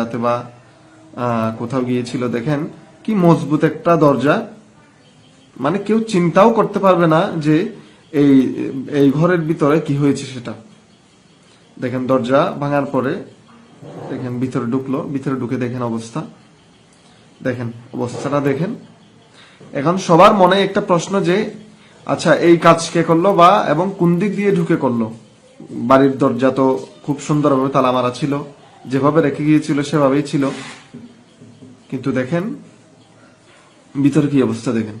রাতে বা কোথাও গিয়েছিল, দেখেন, কি মজবুত একটা দরজা। মানে কেউ চিন্তাও করতে পারবে না যে এই এই ঘরের ভিতরে কি হয়েছে সেটা। দেখেন, দরজা ভাঙার পরে, দেখেন, ভিতরে ঢুকলো, ভিতরে ঢুকে দেখেন অবস্থা। দেখেন, অবস্থাটা দেখেন। এখন সবার মনে একটা প্রশ্ন যে আচ্ছা এই কাজ কে করল বা, এবং কোন দিক দিয়ে ঢুকে করল? বাড়ির দরজা তো খুব সুন্দরভাবে তালা মারা ছিল। যেভাবে রেখে গিয়েছিল, সেভাবেই ছিল। কিন্তু দেখেন ভিতরে কি অবস্থা দেখেন।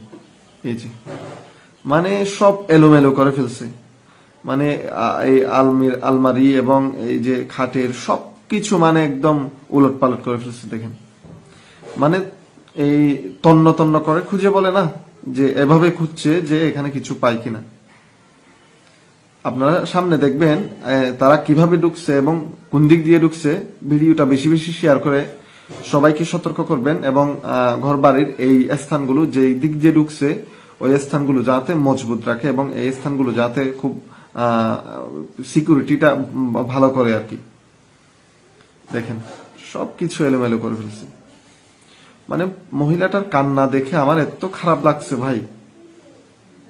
এই যে মানে সব এলোমেলো করে ফেলছে। মানে এই আলমির, আলমারি এবং এই যে খাটের সব কিছু মানে একদম উলট পালট করে ফেলছে, দেখেন। মানে এই তন্ন তন্ন করে খুঁজে বলে না যে, এভাবে খুঁজছে যে, এখানে কিছু পাই কিনা। আপনারা সামনে দেখবেন তারা কীভাবে ঢুকছে এবং কোন দিক দিয়ে ঢুকছে, ভিডিওটা বেশি বেশি শেয়ার করে সবাইকে সতর্ক করবেন এবং ঘর বাড়ির এই স্থানগুলো, যেই দিক দিয়ে ঢুকছে, ওই স্থানগুলো যাতে মজবুত রাখে এবং এই স্থানগুলো যাতে খুব সিকিউরিটিটা ভালো করে আর কি। দেখেন, সবকিছু এলোমেলো করে ফেলছে। মানে মহিলাটার কান্না দেখে আমার এত খারাপ লাগছে ভাই।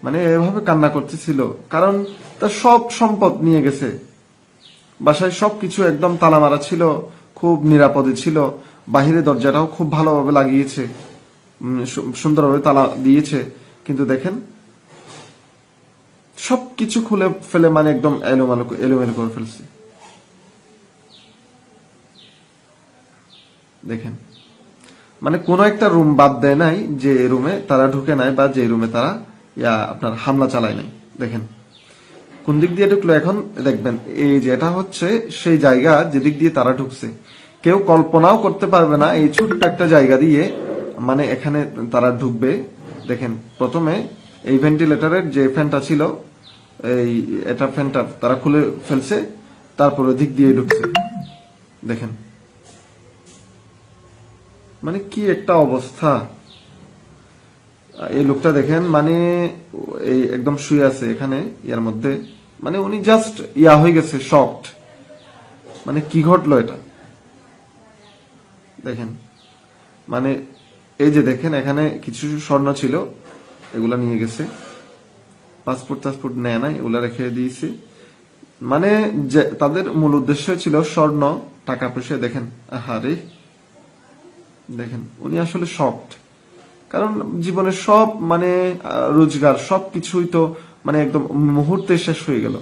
মানে এভাবে কান্না করতেছিল। কারণ তার সব সম্পদ নিয়ে গেছে। বাসায় সবকিছু একদম তালা মারা ছিল, খুব নিরাপদে ছিল। বাহিরে দরজাটাও খুব ভালোভাবে লাগিয়েছে। সুন্দরভাবে তালা দিয়েছে। কিন্তু দেখেন, সবকিছু খুলে ফেলে মানে একদম এলোমেলো এলোমেলো করে ফেলছে। দেখেন মানে কোনো একটা রুম বাদ দেয় নাই যে রুমে তারা ঢুকে নাই বা যে রুমে তারা ইয়া আপনার হামলা চালায় নাই। দেখেন, কোন দিক দিয়ে ঢুকলো এখন? দেখবেন, এই যে এটা হচ্ছে সেই জায়গা যেদিক দিয়ে তারা ঢুকছে। কেউ কল্পনাও করতে পারবে না এই ছোট্ট একটা জায়গা দিয়ে মানে এখানে তারা ঢুকবে। দেখেন, প্রথমে এই ভেন্টিলেটরের যে ফ্যানটা ছিল, এই এটা ফ্যানটা তারা খুলে ফেলছে, তারপরে দিক দিয়ে ঢুকছে। দেখেন মানে কি একটা অবস্থা। এই লোকটা দেখেন মানে এই একদম শুয়ে আছে এখানে, ইয়ার মধ্যে। মানে উনি জাস্ট ইয়া হয়ে গেছে শকড মানে কি ঘটলো এটা? দেখেন। মানে এই যে দেখেন, এখানে কিছু স্বর্ণ ছিল, এগুলা নিয়ে গেছে। পাসপোর্ট টাসপোর্ট নেয় নাই, এগুলা রেখে দিয়েছে। মানে যে তাদের মূল উদ্দেশ্য ছিল স্বর্ণ, টাকা পয়সা, দেখেন। আহারে। দেখেন, উনি আসলে শকড কারণ জীবনের সব মানে রোজগার সব কিছুই তো মানে একদম মুহূর্তে শেষ হয়ে গেল।